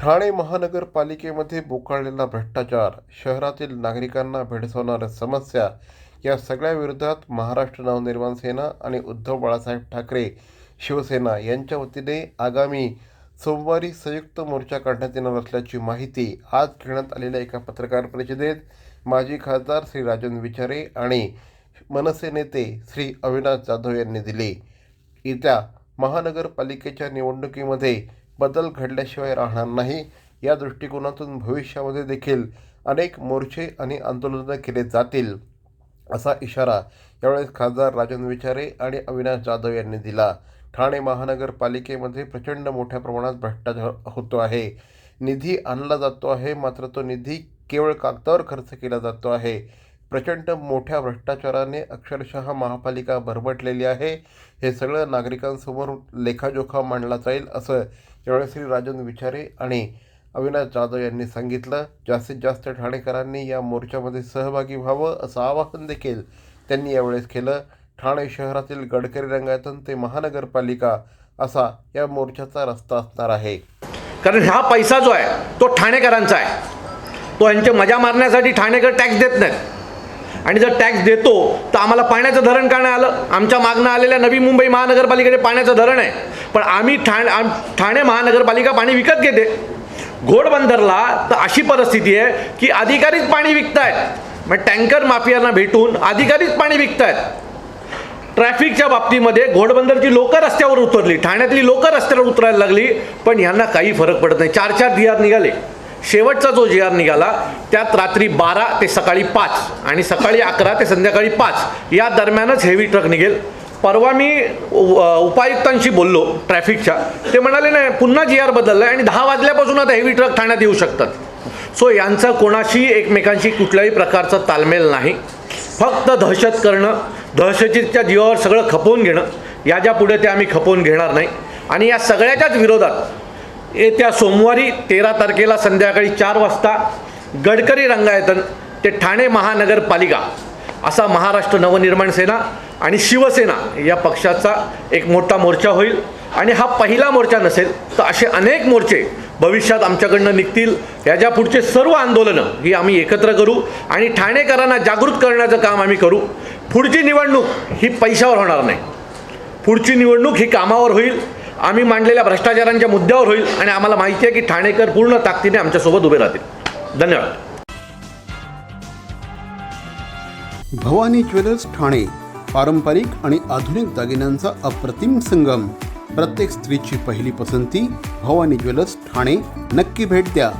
ठाणे महानगरपालिकेमध्ये बोकाळलेला भ्रष्टाचार शहरातील नागरिकांना भेडसावणाऱ्या समस्या या सगळ्याविरोधात महाराष्ट्र नवनिर्माण सेना आणि उद्धव बाळासाहेब ठाकरे शिवसेना यांच्या वतीने आगामी सोमवारी संयुक्त मोर्चा काढण्यात येणार असल्याची माहिती आज घेण्यात आलेल्या एका पत्रकार परिषदेत माजी खासदार श्री राजन विचारे आणि मनसे नेते श्री अविनाश जाधव यांनी दिली. येत्या महानगरपालिकेच्या निवडणुकीमध्ये बदल घडल्याशिवाय राहणार नाही. या दृष्टिकोनातून भविष्यामध्ये देखील अनेक मोर्चे आणि आंदोलनं केले जातील असा इशारा यावेळेस खासदार राजन विचारे आणि अविनाश जाधव यांनी दिला. ठाणे महानगरपालिकेमध्ये प्रचंड मोठ्या प्रमाणात भ्रष्टाचार होतो आहे. निधी आणला जातो आहे मात्र तो निधी केवळ कागदावर खर्च केला जातो आहे. प्रचंड मोठ्या भ्रष्टाचाराने अक्षरशः महापालिका भरभटलेली आहे. हे सगळं नागरिकांसमोर लेखाजोखा मांडला जाईल असं यावेळेस श्री राजन विचारे आणि अविनाश जाधव यांनी सांगितलं. जास्तीत जास्त ठाणेकरांनी या मोर्चामध्ये सहभागी व्हावं असं आवाहन देखील त्यांनी यावेळेस केलं. ठाणे शहरातील गडकरी रंगायतन ते महानगरपालिका असा या मोर्चाचा रस्ता असणार आहे. कारण हा पैसा जो आहे तो ठाणेकरांचा आहे. तो यांचे मजा मारण्यासाठी ठाणेकर टॅक्स देत नाहीत. आणि जर टॅक्स देतो तर आम्हाला पाण्याचं धरण का नाही आलं? आमच्या मागणं आलेल्या नवी मुंबई महानगरपालिकेचे पाण्याचं धरण आहे. पण आम्ही ठाण आम- ठाणे महानगरपालिका पाणी विकत घेते. घोडबंदरला तर अशी परिस्थिती आहे की अधिकारीच पाणी विकतायत. मग टँकर माफियांना भेटून अधिकारीच पाणी विकतायत. ट्रॅफिकच्या बाबतीमध्ये घोडबंदरची लोक रस्त्यावर उतरली ठाण्यातली लोक रस्त्यावर उतरायला लागली पण यांना काही फरक पडत नाही. चार चार दियार निघाले. शेवटचा जो जी आर निघाला त्यात रात्री बारा ते सकाळी पाच आणि सकाळी अकरा ते संध्याकाळी पाच या दरम्यानच हेवी ट्रक निघेल. परवा मी उपायुक्तांशी बोललो ट्रॅफिकच्या ते म्हणाले नाही पुन्हा जी आर बदलला आणि दहा वाजल्यापासून आता हेवी ट्रक ठाण्यात येऊ शकतात. सो यांचं कोणाशी एकमेकांशी कुठल्याही प्रकारचा तालमेल नाही. फक्त दहशत करणं दहशतीच्या जीवावर सगळं खपवून घेणं याच्यापुढे ते आम्ही खपवून घेणार नाही. आणि या सगळ्याच्याच विरोधात येत्या सोमवारी तेरा तारखेला संध्याकाळी चार वाजता गडकरी रंगायतन ते ठाणे महानगरपालिका असा महाराष्ट्र नवनिर्माण सेना आणि शिवसेना या पक्षाचा एक मोठा मोर्चा होईल. आणि हा पहिला मोर्चा नसेल तर असे अनेक मोर्चे भविष्यात आमच्याकडनं निघतील. याच्या पुढचे सर्व आंदोलनं ही आम्ही एकत्र करू आणि ठाणेकरांना जागृत करण्याचं काम आम्ही करू. पुढची निवडणूक ही पैशावर होणार नाही. पुढची निवडणूक ही कामावर होईल. आम्ही मांडलेल्या भ्रष्टाचारांच्या मुद्द्यावर होईल आणि आम्हाला माहिती आहे की ठाणेकर पूर्ण ताकदीने आमच्यासोबत उभे राहतील. धन्यवाद. भवानी ज्वेलर्स ठाणे पारंपरिक आणि आधुनिक दागिन्यांचा अप्रतिम संगम. प्रत्येक स्त्रीची पहिली पसंती भवानी ज्वेलर्स ठाणे. नक्की भेट द्या.